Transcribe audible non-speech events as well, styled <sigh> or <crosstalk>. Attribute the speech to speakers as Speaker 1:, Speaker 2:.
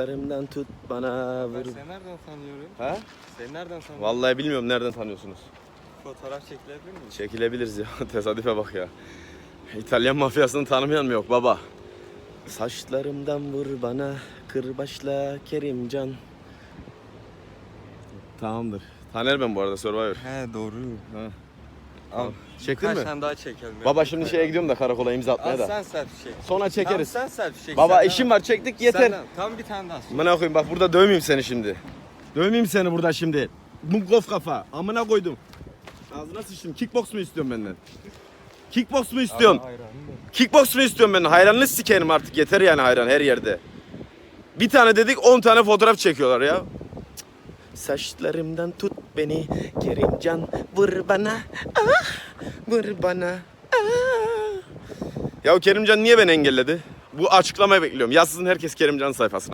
Speaker 1: Saçlarımdan tut bana
Speaker 2: Ben
Speaker 1: vur.
Speaker 2: seni nereden tanıyorum?
Speaker 1: Ha?
Speaker 2: Seni nereden tanıyorum?
Speaker 1: Vallahi bilmiyorum nereden tanıyorsunuz.
Speaker 2: Fotoğraf çekilebilir miyiz?
Speaker 1: Çekilebiliriz ya. <laughs> Tesadüfe bak ya. İtalyan mafyasını tanımayan mı yok baba? Saçlarımdan vur bana kırbaçla Kerimcan. Tamamdır. Taner ben bu arada Survivor.
Speaker 2: He doğru.
Speaker 1: Ha.
Speaker 2: Al.
Speaker 1: Çektin
Speaker 2: Kaç
Speaker 1: mi?
Speaker 2: tane daha çekelim.
Speaker 1: Baba şimdi şeye gidiyorum da karakola imza atmaya
Speaker 2: Al
Speaker 1: da.
Speaker 2: sen selfie çek.
Speaker 1: Sonra çekeriz.
Speaker 2: Tamam sen selfie çek.
Speaker 1: Baba işim var çektik yeter.
Speaker 2: Tam bir tane daha.
Speaker 1: Amına koyayım bak burada dövmeyeyim seni şimdi. Dövmeyeyim seni burada şimdi. Mumkof kafa. Amına koydum. Ağzına sıçtım. Kickbox mu istiyorsun benden? Kickbox mu istiyorsun? Kickbox mu istiyorsun benden? Hayranını sikerim artık. Yeter yani hayran her yerde. Bir tane dedik 10 tane fotoğraf çekiyorlar ya. Saçlarımdan tut beni Kerimcan vur bana ah vur bana ah. Ya Kerimcan niye beni engelledi? Bu açıklamayı bekliyorum. Yazsın herkes Kerimcan sayfasına.